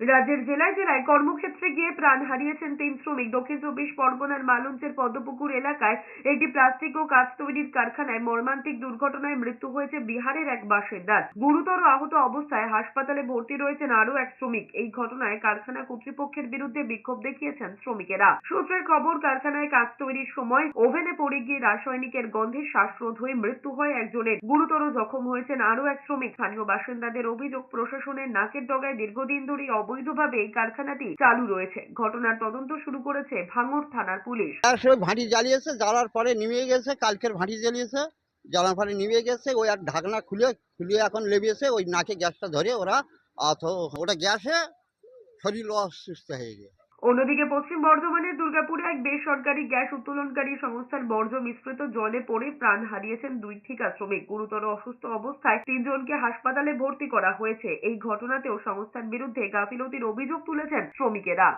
রাজ্যের জেলায় জেলায় কর্মক্ষেত্রে গিয়ে প্রাণ হারিয়েছেন তিন শ্রমিক। দক্ষিণ চব্বিশ পরগনার মালঞ্চের পদ্মপুকুর এলাকায় একটি প্লাস্টিক ও কাঁচ তৈরির কারখানায় মর্মান্তিক দুর্ঘটনায় মৃত্যু হয়েছে বিহারের এক বাসিন্দার। গুরুতর আহত অবস্থায় হাসপাতালে ভর্তি রয়েছেন আরও এক শ্রমিক। এই ঘটনায় কারখানা কর্তৃপক্ষের বিরুদ্ধে বিক্ষোভ দেখিয়েছেন শ্রমিকেরা। সূত্রের খবর, কারখানায় কাঁচ তৈরির সময় ওভেনে পড়ে গিয়ে রাসায়নিকের গন্ধে শ্বাসরোধ হয়ে মৃত্যু হয় একজনের। গুরুতর জখম হয়েছেন আরও এক শ্রমিক। স্থানীয় বাসিন্দাদের অভিযোগ, প্রশাসনের নাকের ডগায় দীর্ঘদিন ধরে অবৈধভাবে এই কারখানাটি চালু রয়েছে। ঘটনার তদন্ত শুরু করেছে ভাঙড় থানার পুলিশ। তার সে ভাঁটি জ্বালিয়েছে, জ্বালার পরে নিভিয়ে গেছে, কালকের ভাঁটি জ্বালিয়েছে, জ্বালার পরে নিভিয়ে গেছে, ওই আর ঢাকনা খুলে খুলে এখন লেবিয়েছে ওই নাকে গ্যাসটা ধরে ওরা ওটা গ্যাসে শরীর অসুস্থ হয়ে গেছে অন্যদিকে পশ্চিম বর্ধমানের দুর্গাপুরে এক বেসরকারি গ্যাস উত্তোলনকারী সংস্থার বর্জ্য মিশ্রিত জলে পড়ে প্রাণ হারিয়েছেন দুই ঠিকা শ্রমিক। গুরুতর অসুস্থ অবস্থায় তিনজনকে হাসপাতালে ভর্তি করা হয়েছে। এই ঘটনাতেও সংস্থার বিরুদ্ধে গাফিলতির অভিযোগ তুলেছেন শ্রমিকেরা।